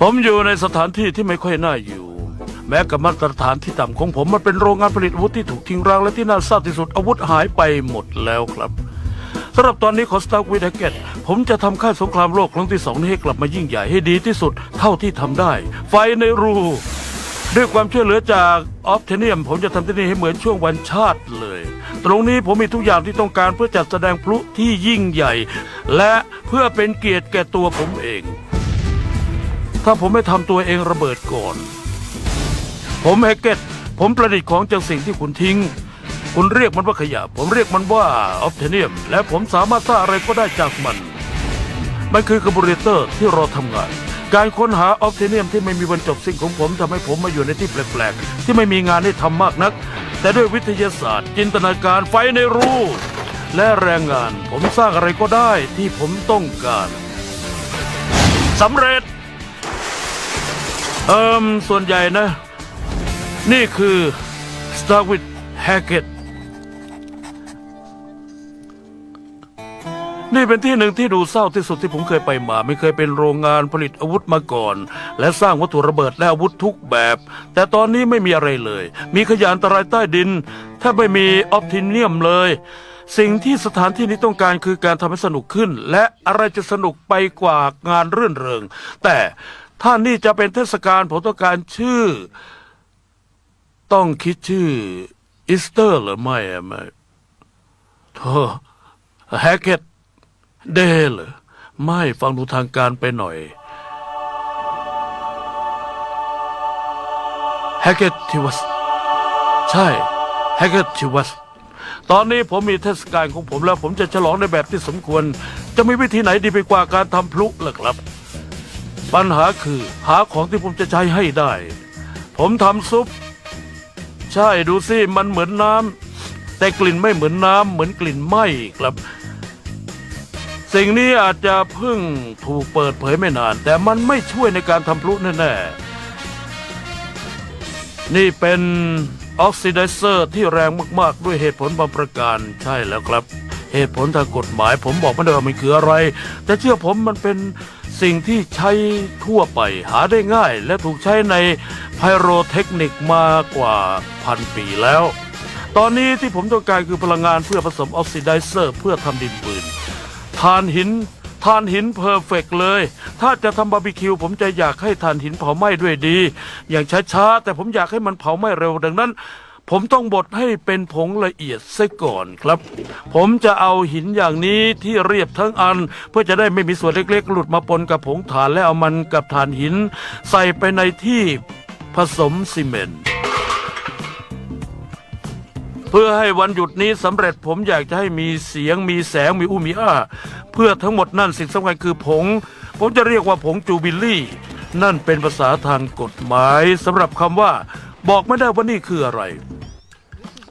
ผมอยู่ในสถานที่ที่ไม่ค่อยน่าอยู่ แม้กับมาตรฐานที่ต่ำของผมมันเป็นโรงงานผลิตอาวุธที่ถูกทิ้งร้างและที่น่าเศร้าที่สุดอาวุธหายไปหมดแล้วครับสำหรับตอนนี้ขอสตาร์วิดเกตผมจะทำค่ายสงครามโลกครั้งที่สองนี้ให้กลับมายิ่งใหญ่ให้ดีที่สุดเท่าที่ทำได้ ไฟในรูด้วยความช่วยเหลือจากออฟเทเนียม ผมจะทำที่นี่ให้เหมือนช่วงวันชาติเลย ตรงนี้ผมมีทุกอย่างที่ต้องการเพื่อจัดแสดงพลุที่ยิ่งใหญ่ และเพื่อเป็นเกียรติแก่ตัวผมเอง ถ้าผมไม่ทำตัวเองระเบิดก่อน ผมแฮกเก็ตผมประดิษฐ์ของจากสิ่งที่คุณทิ้ง คุณเรียกมันว่าขยะ ผมเรียกมันว่าออฟเทเนียม และผมสามารถสร้างอะไรก็ได้จากมัน มันคือคาร์บูเรเตอร์ที่เรอทำงาน การค้นหาออฟเทเนียมที่ไม่มีวันจบสิ้นของผมทำให้ผมมาอยู่ในที่แปลกๆ ที่ไม่มีงานให้ทำมากนัก แต่ด้วยวิทยาศาสตร์ จินตนาการไฟในรูและแรงงานผมสร้างอะไรก็ได้ที่ผมต้องการสำเร็จ เอิมส่วนใหญ่นะ นี่คือ Star with Hackett นี่เป็นที่หนึ่งที่ดูเศร้าที่สุดที่ผมเคยไปมา ไม่เคยเป็นโรงงานผลิตอาวุธมาก่อน และสร้างวัตถุระเบิดและอาวุธทุกแบบ แต่ตอนนี้ไม่มีอะไรเลย มีขยะอันตรายใต้ดินถ้าไม่มีออปติเนียมเลย สิ่งที่สถานที่นี้ต้องการคือการทำให้สนุกขึ้น และอะไรจะสนุกไปกว่างานรื่นเริง แต่ ถ้านี่จะเป็นเทศกาลผมต้องการชื่อ ต้องคิดชื่ออีสเตอร์หรือไม่อะไม่โธ่แฮกเก็ตเดย์หรอไม่ฟังดูทางการไปหน่อยแฮกเกตทิวัสใช่แฮกเกตทิวัสตอนนี้ผมมีเทศกาลของผมแล้ว ผมจะฉลองในแบบที่สมควร จะมีวิธีไหนดีไปกว่าการทำพลุล่ะครับ ปัญหาคือหาของที่ผมจะใช้ให้ได้ ผมทำซุป ใช่ดูสิมันเหมือนน้ำแต่กลิ่นไม่เหมือนน้ำเหมือนกลิ่นไหม้ครับ สิ่งนี้อาจจะเพิ่งถูกเปิดเผยไม่นาน แต่มันไม่ช่วยในการทำพลุแน่ๆ นี่เป็นออกซิไดเซอร์ที่แรงมากๆ ด้วยเหตุผลบางประการใช่แล้วครับ เหตุผลทางกฎหมาย ผมบอกไม่ได้ว่ามันคืออะไร แต่เชื่อผมมันเป็นสิ่งที่ใช้ทั่วไปหาได้ง่าย และถูกใช้ในไพโรเทคนิคมากว่าพันปีแล้ว ตอนนี้ที่ผมต้องการคือพลังงานเพื่อผสมออกซิไดเซอร์ เพื่อทำดินปืนทานหินทานหินเพอร์เฟกเลย ถ้าจะทำบาร์บีคิว ผมจะอยากให้ทานหินเผาไหม้ด้วยดี อย่างช้าๆ แต่ผมอยากให้มันเผาไหม้เร็วดังนั้น ผมต้องบดให้เป็นผงละเอียดซะก่อนครับ ผมจะเอาหินอย่างนี้ที่เรียบทั้งอัน เพื่อจะได้ไม่มีส่วนเล็กๆ หลุดมาปนกับผงถ่านและเอามันกับถ่านหิน ใส่ไปในที่ผสมซีเมนต์เพื่อให้วันหยุดนี้สำเร็จผมอยากจะให้มีเสียงมีแสงมีอู้มีอ้า เพื่อทั้งหมดนั่นสิ่งสำคัญคือผง ผมจะเรียกว่าผงจูบิลลี่ นั่นเป็นภาษาทางกฎหมายสำหรับคำว่า บอกไม่ได้ว่านี่คืออะไร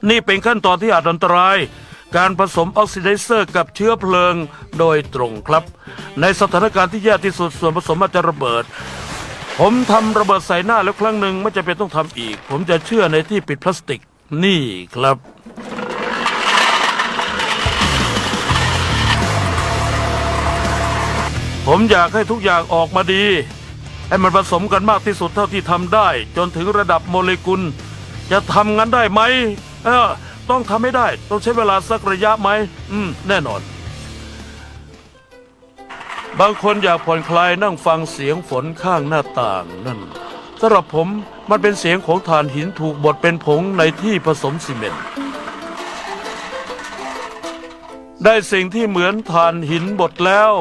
นี่เป็นขั้นตอนที่อาจอันตราย การผสมออกซิไดเซอร์กับเชื้อเพลิงโดยตรงครับ ในสถานการณ์ที่แย่ที่สุดส่วนผสมอาจจะระเบิด ผมทำระเบิดใส่หน้าแล้วครั้งหนึ่งไม่จำเป็นต้องทำอีก ผมจะเชื่อในที่ปิดพลาสติกนี่ครับผมอยากให้ทุกอย่างออกมาดี ให้มันผสมกันมากที่สุดเท่าที่ทำได้ จนถึงระดับโมเลกุล จะทำงั้นได้ไหม เออต้องทำให้ได้ ต้องใช้เวลาสักระยะไหม อืม แน่นอน บางคนอยากผ่อนคลายนั่งฟังเสียงฝนข้างหน้าต่างนั่นสำหรับผมมันเป็นเสียงของถ่านหินถูกบดเป็นผงในที่ผสมซีเมนต์ ได้สิ่งที่เหมือนถ่านหินบดแล้ว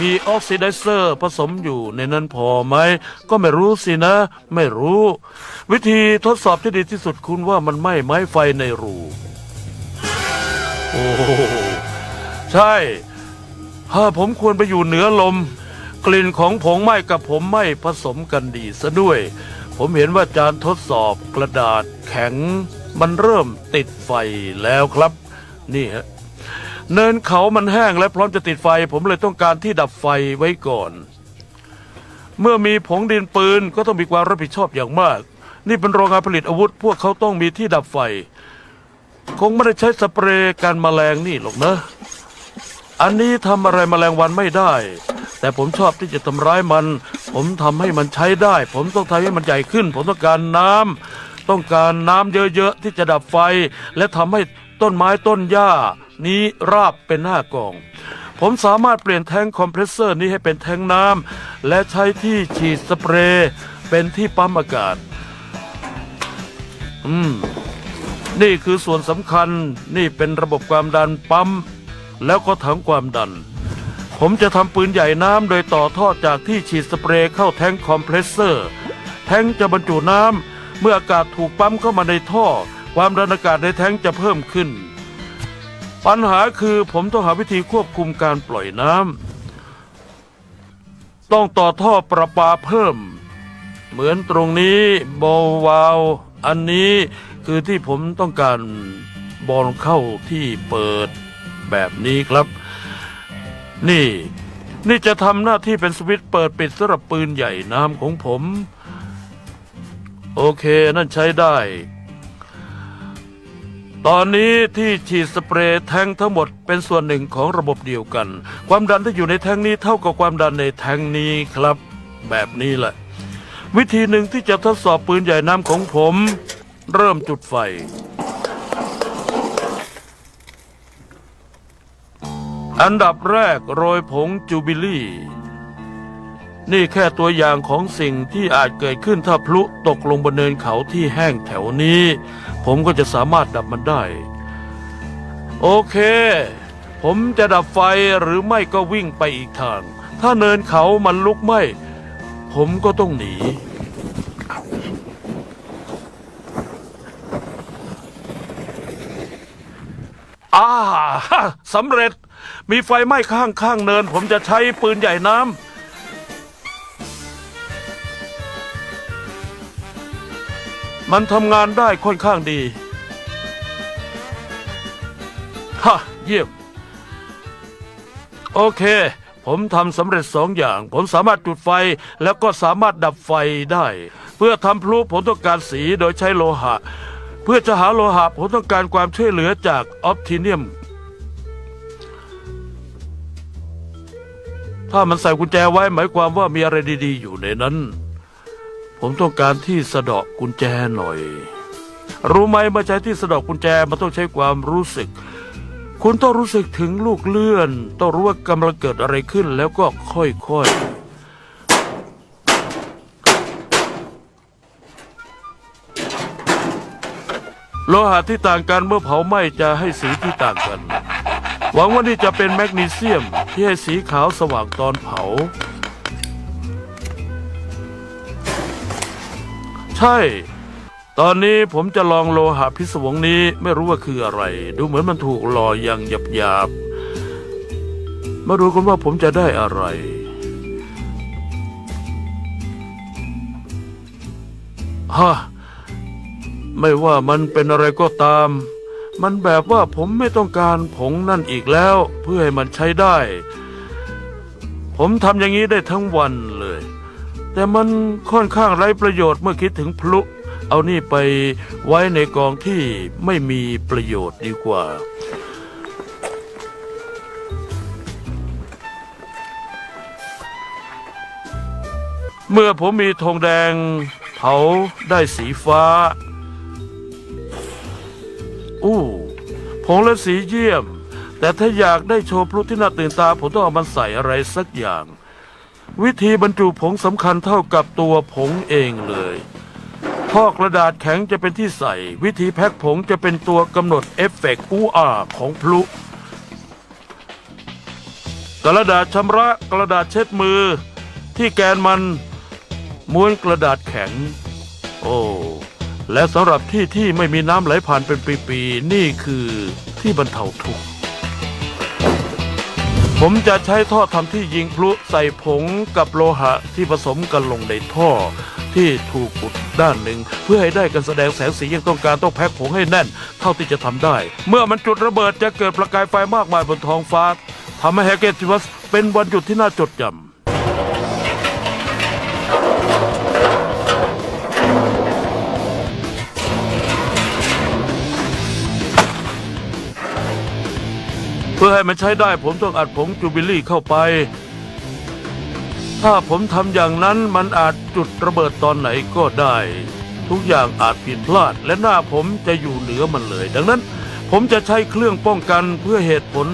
มีออกซิไดเซอร์ผสมอยู่ในนั้นพอไหม ก็ไม่รู้สินะ ไม่รู้ วิธีทดสอบที่ดีที่สุดคุณว่ามันไหม้ไหมไฟในรู โอ้ใช่ ถ้าผมควรไปอยู่เหนือลม กลิ่นของผงไหม้กับผมไหม้ผสมกันดีซะด้วย ผมเห็นว่าจานทดสอบกระดาษแข็ง มันเริ่มติดไฟแล้วครับ นี่ฮะ เนินเขามันแห้งและพร้อมจะติดไฟ ผมเลยต้องการที่ดับไฟไว้ก่อน เมื่อมีผงดินปืนก็ต้องมีความรับผิดชอบอย่างมาก นี่เป็นโรงงานผลิตอาวุธ พวกเขาต้องมีที่ดับไฟ คงไม่ได้ใช้สเปรย์กันแมลงนี่หรอกนะ อันนี้ทำอะไรแมลงวันไม่ได้ แต่ผมชอบที่จะทำร้ายมัน ผมทำให้มันใช้ได้ ผมต้องทำให้มันใหญ่ขึ้น ผมต้องการน้ำต้องการน้ำเยอะๆที่จะดับไฟ และทำให้ต้นไม้ต้นหญ้า นี้ราบเป็นหน้ากอง ผมสามารถเปลี่ยนแทงคอมเพรสเซอร์นี้ให้เป็นแทงน้ำและใช้ที่ฉีดสเปรย์เป็นที่ปั๊มอากาศ อืม นี่คือส่วนสำคัญนี่เป็นระบบความดันปั๊ม แล้วก็ถังความดัน ผมจะทำปืนใหญ่น้ำโดยต่อท่อจากที่ฉีดสเปรย์เข้าแทงคอมเพรสเซอร์ แทงจะบรรจุน้ำเมื่ออากาศถูกปั๊มเข้ามาในท่อ ความดันอากาศในแทงจะเพิ่มขึ้น ปัญหาคือผมต้องหาวิธีควบคุมการปล่อยน้ำต้องต่อท่อประปาเพิ่ม เหมือนตรงนี้บอลวาลวอันนี้คือที่ผมต้องการบอลเข้าที่เปิดแบบนี้ครับ นี่ นี่จะทำหน้าที่เป็นสวิตช์เปิดปิดสำหรับปืนใหญ่น้ำของผม โอเคนั่นใช้ได้ ตอนนี้ที่ฉีดสเปรย์แทงทั้งหมดเป็นส่วนหนึ่งของระบบเดียวกัน ความดันที่อยู่ในแทงนี้เท่ากับความดันในแทงนี้ครับ แบบนี้แหละ วิธีหนึ่งที่จะทดสอบปืนใหญ่น้ำของผม เริ่มจุดไฟ อันดับแรกโรยผงจูบิลี่ นี่แค่ตัวอย่างของสิ่งที่อาจเกิดขึ้นถ้าพลุตกลงบนเนินเขาที่แห้งแถวนี้ ผมก็จะสามารถดับมันได้ โอเค ผมจะดับไฟหรือไม่ก็วิ่งไปอีกทาง ถ้าเนินเขามันลุกไหม้ผมก็ต้องหนีอ่าสำเร็จ มีไฟไหม้ข้างข้างเนิน ผมจะใช้ปืนใหญ่น้ำ มันทำงานได้ค่อนข้างดีฮะเยี่ยม โอเค ผมทำสำเร็จสองอย่าง ผมสามารถจุดไฟแล้วก็สามารถดับไฟได้ เพื่อทำพลุผมต้องการสีโดยใช้โลหะ เพื่อจะหาโลหะผมต้องการความช่วยเหลือจากออปติเนียม ถ้ามันใส่กุญแจไว้หมายความว่ามีอะไรดี ๆ อยู่ในนั้น ผมต้องการที่สะเดาะกุญแจหน่อย รู้ไหมมื่อใช้ที่สะเดาะกุญแจมันต้องใช้ความรู้สึก คุณต้องรู้สึกถึงลูกเลื่อน ต้องรู้ว่ากำลังเกิดอะไรขึ้นแล้วก็ค่อยๆโลหะที่ต่างกันเมื่อเผาไหม้จะให้สีที่ต่างกัน หวังว่านี่จะเป็นแมกนีเซียมที่ให้สีขาวสว่างตอนเผา ใช่ ตอนนี้ผมจะลองโลหะพิศวงนี้ไม่รู้ว่าคืออะไร ดูเหมือนมันถูกหล่ออย่างหยาบๆมาดูกันว่าผมจะได้อะไร ฮะ ไม่ว่ามันเป็นอะไรก็ตาม มันแบบว่าผมไม่ต้องการผงนั่นอีกแล้ว เพื่อให้มันใช้ได้ ผมทำอย่างนี้ได้ทั้งวันเลย แต่มันค่อนข้างไร้ประโยชน์เมื่อคิดถึงพลุ เอานี่ไปไว้ในกองที่ไม่มีประโยชน์ดีกว่า เมื่อผมมีธงแดงเผาได้สีฟ้า อู้ผงและสีเยี่ยม แต่ถ้าอยากได้โชว์พลุที่น่าตื่นตา ผมต้องเอามันใส่อะไรสักอย่าง วิธีบรรจุผงสำคัญเท่ากับตัวผงเองเลยท่อกระดาษแข็งจะเป็นที่ใส่ วิธีแพ็คผงจะเป็นตัวกำหนดเอฟเฟกต์อูอาของพลุกระดาษชำระกระดาษเช็ดมือ ที่แกนมันม้วนกระดาษแข็ง โอ้ และสำหรับที่ที่ไม่มีน้ำไหลผ่านเป็นปีๆนี่คือที่บรรเทาทุกข์ ผมจะใช้ท่อทำที่ยิงพลุใส่ผงกับโลหะที่ผสมกันลงในท่อ ที่ถูกอุดด้านหนึ่ง เพื่อให้ได้การแสดงแสงสีอย่างต้องการต้องแพ็คผงให้แน่น เท่าที่จะทำได้ เมื่อมันจุดระเบิดจะเกิดประกายไฟมากมายบนท้องฟ้าทำให้แฮกเกตติวัสเป็นวันหยุดที่น่าจดจำ เพื่อให้มันใช้ได้ผมต้องอัดผงจูบิลี่เข้าไป ถ้าผมทำอย่างนั้นมันอาจจุดระเบิดตอนไหนก็ได้ ทุกอย่างอาจผิดพลาด และหน้าผมจะอยู่เหนือมันเลย ดังนั้น ผมจะใช้เครื่องป้องกันเพื่อเหตุผล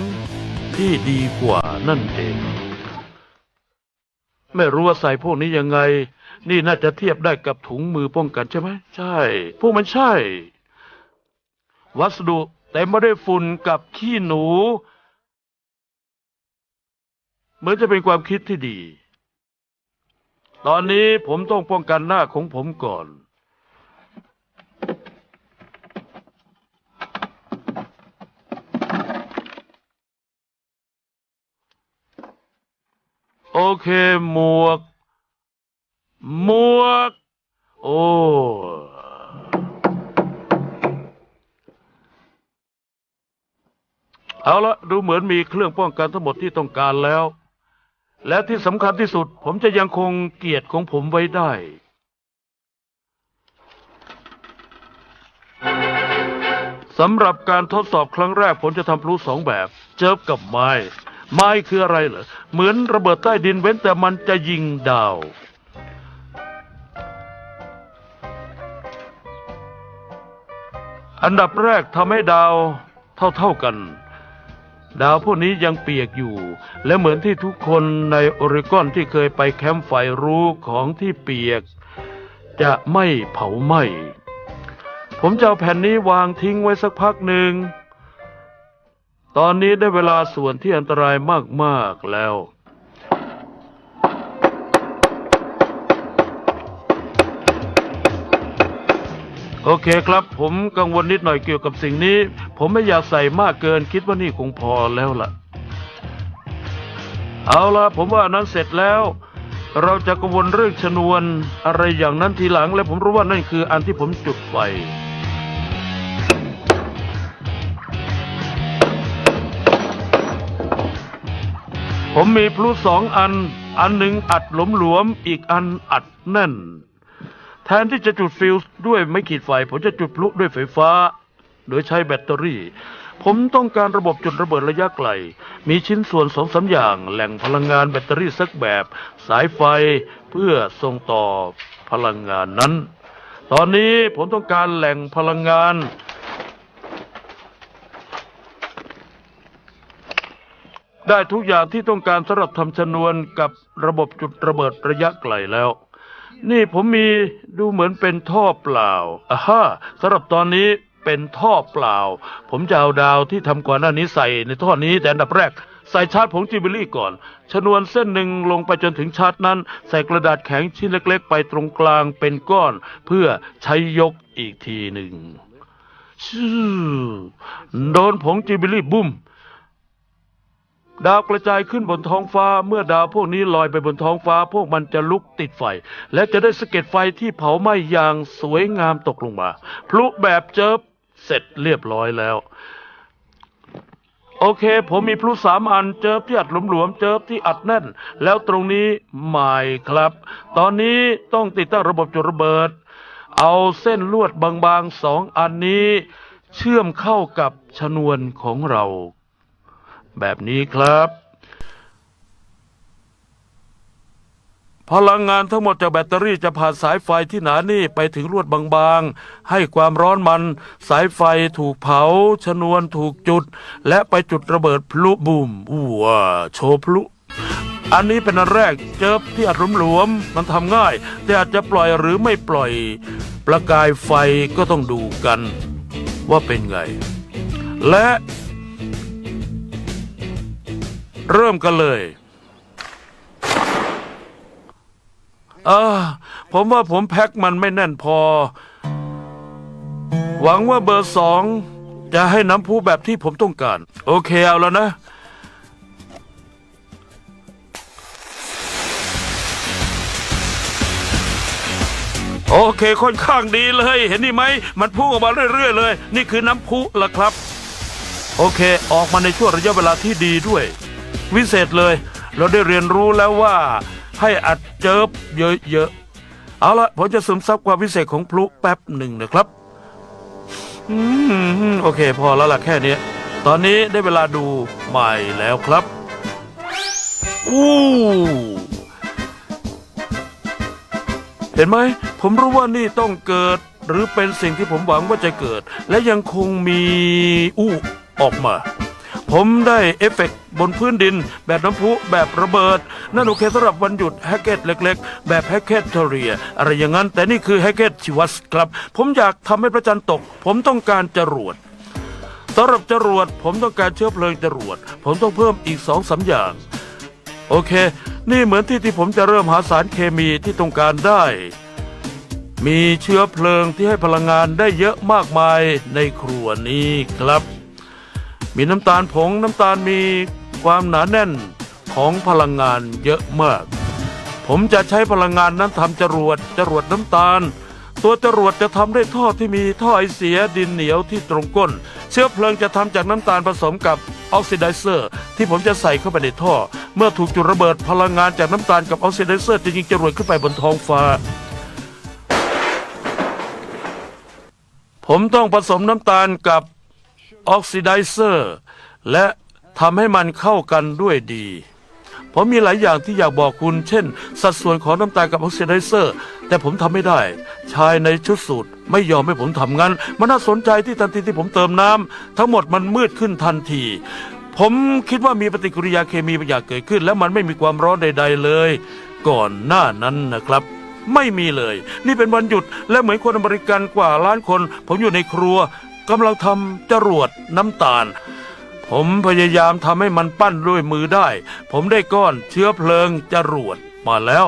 ที่ดีกว่านั่นเอง ไม่รู้ว่าใส่พวกนี้ยังไง นี่น่าจะเทียบได้กับถุงมือป้องกันใช่ไหมใช่ พวกมันใช่ วัสดุเต็มไปด้วยฝุ่นกับขี้หนู เหมือนจะเป็นความคิดที่ดี ตอนนี้ผมต้องป้องกันหน้าของผมก่อน โอเค หมวก หมวก โอ้เอาละดูเหมือนมีเครื่องป้องกันทั้งหมดที่ต้องการแล้ว และที่สำคัญที่สุด ผมจะยังคงเกียรติของผมไว้ได้ สำหรับการทดสอบครั้งแรก ผมจะทำพลุสองแบบ เจิบกับไม้ ไม้คืออะไรเหรอ เหมือนระเบิดใต้ดินเว้นแต่มันจะยิงดาว อันดับแรกทำให้ดาวเท่าๆกัน ดาวพวกนี้ยังเปียกอยู่ และเหมือนที่ทุกคนในโอริกอนที่เคยไปแคมป์ไฟรู้ของที่เปียก จะไม่เผาไหม้ผมจะเอาแผ่นนี้วางทิ้งไว้สักพักหนึ่ง ตอนนี้ได้เวลาส่วนที่อันตรายมาก ๆ แล้ว โอเคครับ ผมกังวลนิดหน่อยเกี่ยวกับสิ่งนี้ ผมไม่อยากใส่มากเกินคิดว่านี่คงพอแล้วล่ะ เอาละผมว่านั้นเสร็จแล้ว เราจะกังวลเรื่องชนวนอะไรอย่างนั้นทีหลัง และผมรู้ว่านั่นคืออันที่ผมจุดไฟผมมีพลุสองอัน อันหนึ่งอัดหลวมๆอีกอันอัดแน่น แทนที่จะจุดฟิวส์ด้วยไม่ขีดไฟ ผมจะจุดพลุด้วยไฟฟ้า โดยใช้แบตเตอรี่ ผมต้องการระบบจุดระเบิดระยะไกล มีชิ้นส่วนสองสาอย่าง แหล่งพลังงานแบตเตอรี่สักแบบ สายไฟเพื่อส่งต่อพลังงานนั้น ตอนนี้ผมต้องการแหล่งพลังงาน ได้ทุกอย่างที่ต้องการสำหรับทำชนวนกับระบบจุดระเบิดระยะไกลแล้ว นี่ผมมีดูเหมือนเป็นท่อเปล่าอ่าฮะสำหรับตอนนี้เป็นท่อเปล่า ผมจะเอาดาวที่ทำก่อนหน้านี้ใส่ในท่อนี้แต่อันดับแรก ใส่ชาร์จผงจิบิลี่ก่อน ชนวนเส้นหนึ่งลงไปจนถึงชาร์จนั้น ใส่กระดาษแข็งชิ้นเล็ก ๆ ไปตรงกลางเป็นก้อน เพื่อใช้ยกอีกทีหนึ่งชื่อโดนผงจิบิลี่บุ้ม ดาวกระจายขึ้นบนท้องฟ้า เมื่อดาวพวกนี้ลอยไปบนท้องฟ้า พวกมันจะลุกติดไฟ และจะได้สะเก็ดไฟที่เผาไหม้อย่างสวยงามตกลงมา พลุแบบเจิบเสร็จเรียบร้อยแล้ว โอเค ผมมีพลุสามอันเจิบที่อัดหลวมๆเจิบที่อัดแน่น แล้วตรงนี้ใหม่ครับ ตอนนี้ต้องติดตั้งระบบจุดระเบิด เอาเส้นลวดบางๆสองอันนี้ เชื่อมเข้ากับชนวนของเรา แบบนี้ครับ พลังงานทั้งหมดจากแบตเตอรี่จะผ่านสายไฟที่หนานี่ไปถึงลวดบางๆ ให้ความร้อนมันสายไฟถูกเผา ชนวนถูกจุด และไปจุดระเบิดพลุบูมอ้วโชว์พลุ อันนี้เป็นอันแรกเจิบที่อัดหลวมๆมันทำง่าย แต่อาจจะปล่อยหรือไม่ปล่อย ประกายไฟก็ต้องดูกัน ว่าเป็นไง และ เริ่มกันเลยเออผมว่าผมแพ็คมันไม่แน่นพอ หวังว่าเบอร์สองจะให้น้ำพุแบบที่ผมต้องการ โอเคเอาแล้วนะโอเคค่อนข้างดีเลย เห็นนี่ไหม มันพุ่งออกมาเรื่อยๆเลย นี่คือน้ำพุละครับ โอเค ออกมาในช่วงระยะเวลาที่ดีด้วย วิเศษเลย เราได้เรียนรู้แล้วว่าให้อัดเจิบเยอะๆเอาละผมจะซึมซับความวิเศษของพลุแป๊บหนึ่งนะครับอืมโอเค พอแล้วล่ะแค่นี้ตอนนี้ได้เวลาดูใหม่แล้วครับอู้เห็นไหม ผมรู้ว่านี่ต้องเกิด หรือเป็นสิ่งที่ผมหวังว่าจะเกิด และยังคงมีอู้ออกมา ผมได้เอฟเฟกต์ บนพื้นดิน แบบน้ำพุแบบระเบิด นั่นโอเคสำหรับวันหยุดแฮกเก็ตเล็ก ๆ แบบแฮกเก็ตเทเรีย อะไรอย่างนั้น แต่นี่คือแฮกเก็ตชิวัสครับ ผมอยากทำให้พระจันทร์ตก ผมต้องการจรวดสำหรับจรวดผมต้องการเชื้อเพลิงจรวด ผมต้องเพิ่มอีกสองสาอย่าง โอเค นี่เหมือนที่ที่ผมจะเริ่มหาสารเคมีที่ต้องการได้ มีเชื้อเพลิงที่ให้พลังงานได้เยอะมากมายในครัวนี้ครับ มีน้ำตาลผงน้ำตาลมี ความหนาแน่นของพลังงานเยอะมาก ผมจะใช้พลังงานนั้นทำจรวดจรวดน้ำตาล ตัวจรวดจะทำด้วยท่อที่มีท่อไอเสียดินเหนียวที่ตรงก้น เชื้อเพลิงจะทำจากน้ำตาลผสมกับออกซิไดเซอร์ ที่ผมจะใส่เข้าไปในท่อ เมื่อถูกจุดระเบิดพลังงานจากน้ำตาลกับออกซิไดเซอร์จะยิงจรวดขึ้นไปบนท้องฟ้าผมต้องผสมน้ำตาลกับออกซิไดเซอร์ และ ทำให้มันเข้ากันด้วยดี ผมมีหลายอย่างที่อยากบอกคุณ เช่น สัดส่วนของน้ำตาลกับออกซิไดเซอร์ แต่ผมทำไม่ได้ ชายในชุดสูตรไม่ยอมให้ผมทำงั้น มันน่าสนใจที่ทันทีที่ผมเติมน้ำทั้งหมดมันมืดขึ้นทันที ผมคิดว่ามีปฏิกิริยาเคมีบางอย่างเกิดขึ้น และมันไม่มีความร้อนใด ๆเลย ก่อนหน้านั้นนะครับไม่มีเลย นี่เป็นวันหยุดและเหมือนคนอเมริกันกว่าล้านคน ผมอยู่ในครัวกำลังทำจรวดน้ำตาล ผมพยายามทำให้มันปั้นด้วยมือได้ ผมได้ก้อนเชื้อเพลิงจรวดมาแล้ว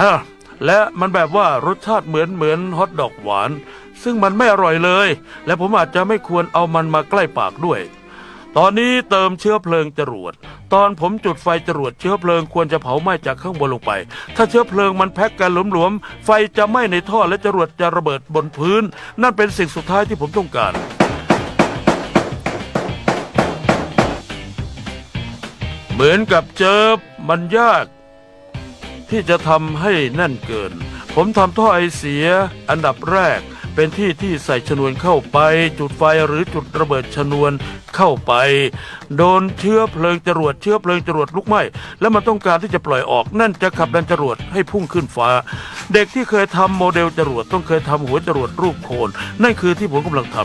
ฮะและมันแบบว่ารสชาติเหมือนเหมือนฮอทดอกหวาน ซึ่งมันไม่อร่อยเลย และผมอาจจะไม่ควรเอามันมาใกล้ปากด้วย ตอนนี้เติมเชื้อเพลิงจรวด ตอนผมจุดไฟจรวดเชื้อเพลิงควรจะเผาไหม้จากข้างบนลงไป ถ้าเชื้อเพลิงมันแพ็กกันหลวมๆไฟจะไหม้ในท่อและจรวดจะระเบิดบนพื้น นั่นเป็นสิ่งสุดท้ายที่ผมต้องการ เหมือนกับเจิบมันยาก ที่จะทำให้แน่นเกิน ผมทำท่อไอเสียอันดับแรก เป็นที่ที่ใส่ชนวนเข้าไป จุดไฟหรือจุดระเบิดชนวนเข้าไป โดนเชื้อเพลิงจรวดเชื้อเพลิงจรวดลุกไหม้แล้วมันต้องการที่จะปล่อยออกนั่นจะขับดันจรวดให้พุ่งขึ้นฟ้า เด็กที่เคยทำโมเดลจรวดต้องเคยทำหัวจรวดรูปโคน นั่นคือที่ผมกำลังท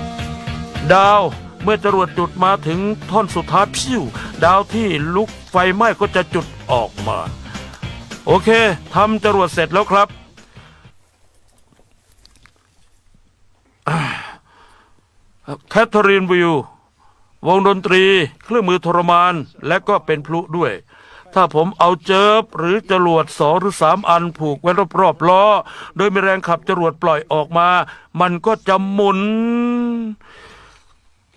ำดาว เมื่อจรวดจุดมาถึงท่อนสุดท้ายพิ้ว ดาวที่ลุกไฟไหม้ก็จะจุดออกมา โอเคทำจรวดเสร็จแล้วครับ แคทเธอรีนวิว วงดนตรี เครื่องมือทรมาน และก็เป็นพลุด้วยถ้าผมเอาเจิบหรือจรวดสองหรือสามอันผูกไว้รอบๆล้อ โดยมีแรงขับจรวดปล่อยออกมา มันก็จะหมุน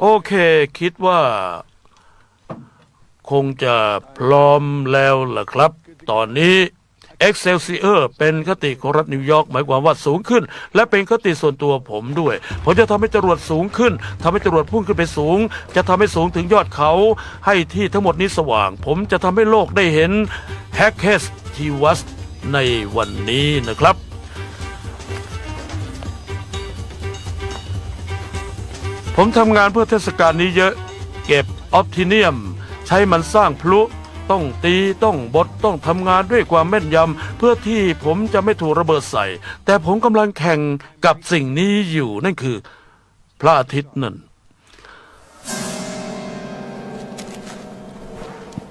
โอเค คิดว่า คงจะพร้อมแล้วล่ะครับ ตอนนี้ Excelsior เป็นคติของรัฐนิวยอร์กหมายความว่าสูงขึ้น และเป็นคติส่วนตัวผมด้วยผมจะทำให้จรวดสูงขึ้นทำให้จรวดพุ่งขึ้นไปสูง จะทำให้สูงถึงยอดเขา ให้ที่ทั้งหมดนี้สว่าง ผมจะทำให้โลกได้เห็นแฮกเ s สทีวัสในวันนี้นะครับ ผมทำงานเพื่อเทศกาลนี้เยอะ เก็บออปติเนียม ใช้มันสร้างพลุ ต้องตีต้องบดต้องทำงานด้วยความแม่นยำเพื่อที่ผมจะไม่ถูกระเบิดใส่ แต่ผมกำลังแข่งกับสิ่งนี้อยู่นั่นคือ พระอาทิตย์นั่น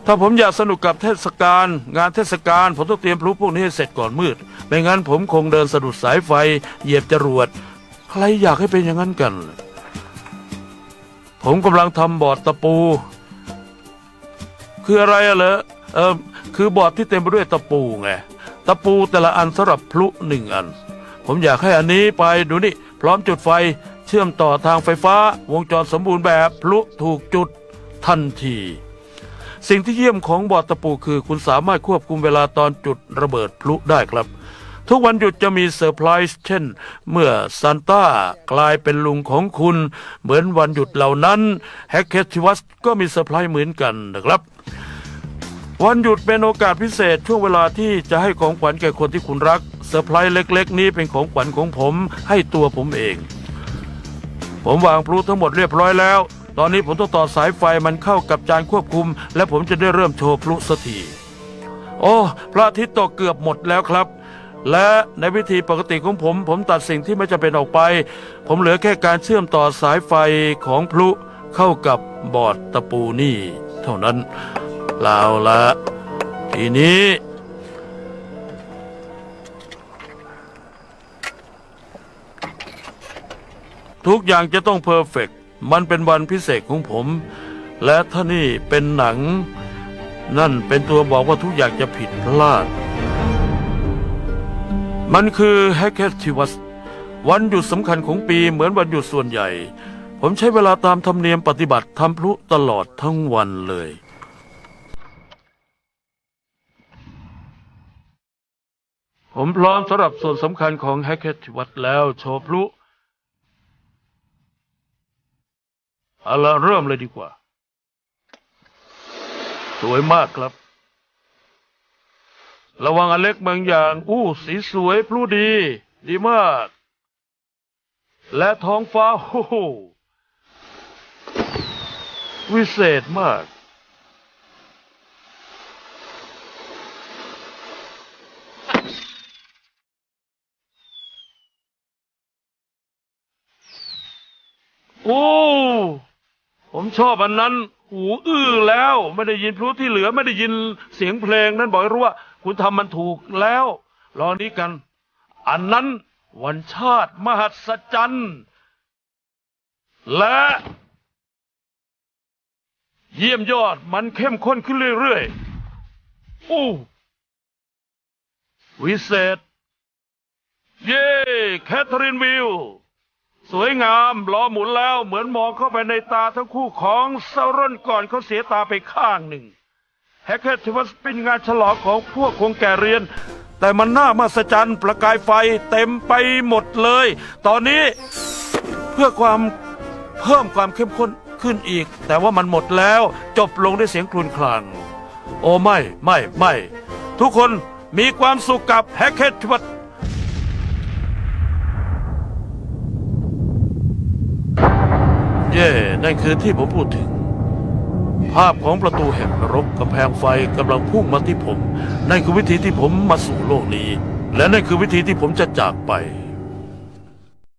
ถ้าผมอยากสนุกกับเทศกาลงานเทศกาลผมต้องเตรียมพลุพวกนี้ให้เสร็จก่อนมืด ไม่งั้นผมคงเดินสะดุดสายไฟ เหยียบจรวด ใครอยากให้เป็นอย่างนั้นกัน ผมกำลังทำบอร์ดตะปู คืออะไรอะเหรอเออคือบอร์ดที่เต็มไปด้วยตะปูไงตะปูแต่ละอันสำหรับพลุหนึ่งอัน ผมอยากให้อันนี้ไปดูนี่ พร้อมจุดไฟเชื่อมต่อทางไฟฟ้า วงจรสมบูรณ์แบบพลุถูกจุดทันที สิ่งที่เยี่ยมของบอร์ดตะปูคือ คุณสามารถควบคุมเวลาตอนจุดระเบิดพลุได้ครับ ทุกวันหยุดจะมีเซอร์ไพรส์เช่น เมื่อซานต้ากลายเป็นลุงของคุณ เหมือนวันหยุดเหล่านั้นแฮกเกติวัสก็มีเซอร์ไพรส์เหมือนกันนะครับ วันหยุดเป็นโอกาสพิเศษช่วงเวลาที่จะให้ของขวัญแก่คนที่คุณรักเซอร์ไพรส์เล็ก ๆ นี้เป็นของขวัญของผมให้ตัวผมเอง ผมวางพลุทั้งหมดเรียบร้อยแล้ว ตอนนี้ผมต้องต่อสายไฟมันเข้ากับจานควบคุม และผมจะได้เริ่มโชว์พลุสักทีโอ้ พระอาทิตย์ตกเกือบหมดแล้วครับ และในวิธีปกติของผม ผมตัดสิ่งที่ไม่จำเป็นออกไป ผมเหลือแค่การเชื่อมต่อสายไฟของพลุเข้ากับบอร์ดตะปูนี่ เท่านั้นเปล่าละทีนี้ ทุกอย่างจะต้องเพอร์เฟกต์มันเป็นวันพิเศษของผม และถ้านี่เป็นหนัง นั่นเป็นตัวบอกว่าทุกอย่างจะผิดพลาด มันคือแฮกเกติวัสวันหยุดสำคัญของปีเหมือนวันหยุดส่วนใหญ่ ผมใช้เวลาตามธรรมเนียมปฏิบัติทำพลุตลอดทั้งวันเลย ผมพร้อมสำหรับส่วนสำคัญของแฮกเกติวัสแล้วโชว์พลุเอาละเริ่มเลยดีกว่า สวยมากครับ ระวังอันเล็กบางอย่าง อู้ สีสวยพลุดี ดีมาก และท้องฟ้าโอ้โหวิเศษมาก โอ้ ผมชอบอันนั้น หูอื้อแล้ว ไม่ได้ยินพลุที่เหลือ ไม่ได้ยินเสียงเพลง นั้นบอกให้รู้ว่า คุณทำมันถูกแล้วรอนี้กัน อันนั้นวันชาติมหัศจรรย์และ เยี่ยมยอดมันเข้มข้นขึ้นเรื่อยๆโอ้วิเศษ เย้แคทเธอรีนวิลสวยงามล้อหมุนแล้วเหมือนมองเข้าไปในตาทั้งคู่ของเซารอนก่อนเขาเสียตาไปข้างหนึ่ง แฮกเกตถือว่าเป็นงานฉลองของพวกคงแก่เรียน แต่มันน่ามหัศจรรย์ประกายไฟเต็มไปหมดเลย ตอนนี้เพื่อความเพิ่มความเข้มข้นขึ้นอีก แต่ว่ามันหมดแล้วจบลงด้วยเสียงคลุนคลาง โอ้ไม่ไม่ไม่ ทุกคนมีความสุขกับแฮกเกตถือว่าเย่นั่นคือที่ผมพูดถึง ภาพของประตูแห่งนรกกำแพงไฟกำลังพุ่งมาที่ผมนั่นคือวิธีที่ผมมาสู่โลกนี้ และนั่นคือวิธีที่ผมจะจากไป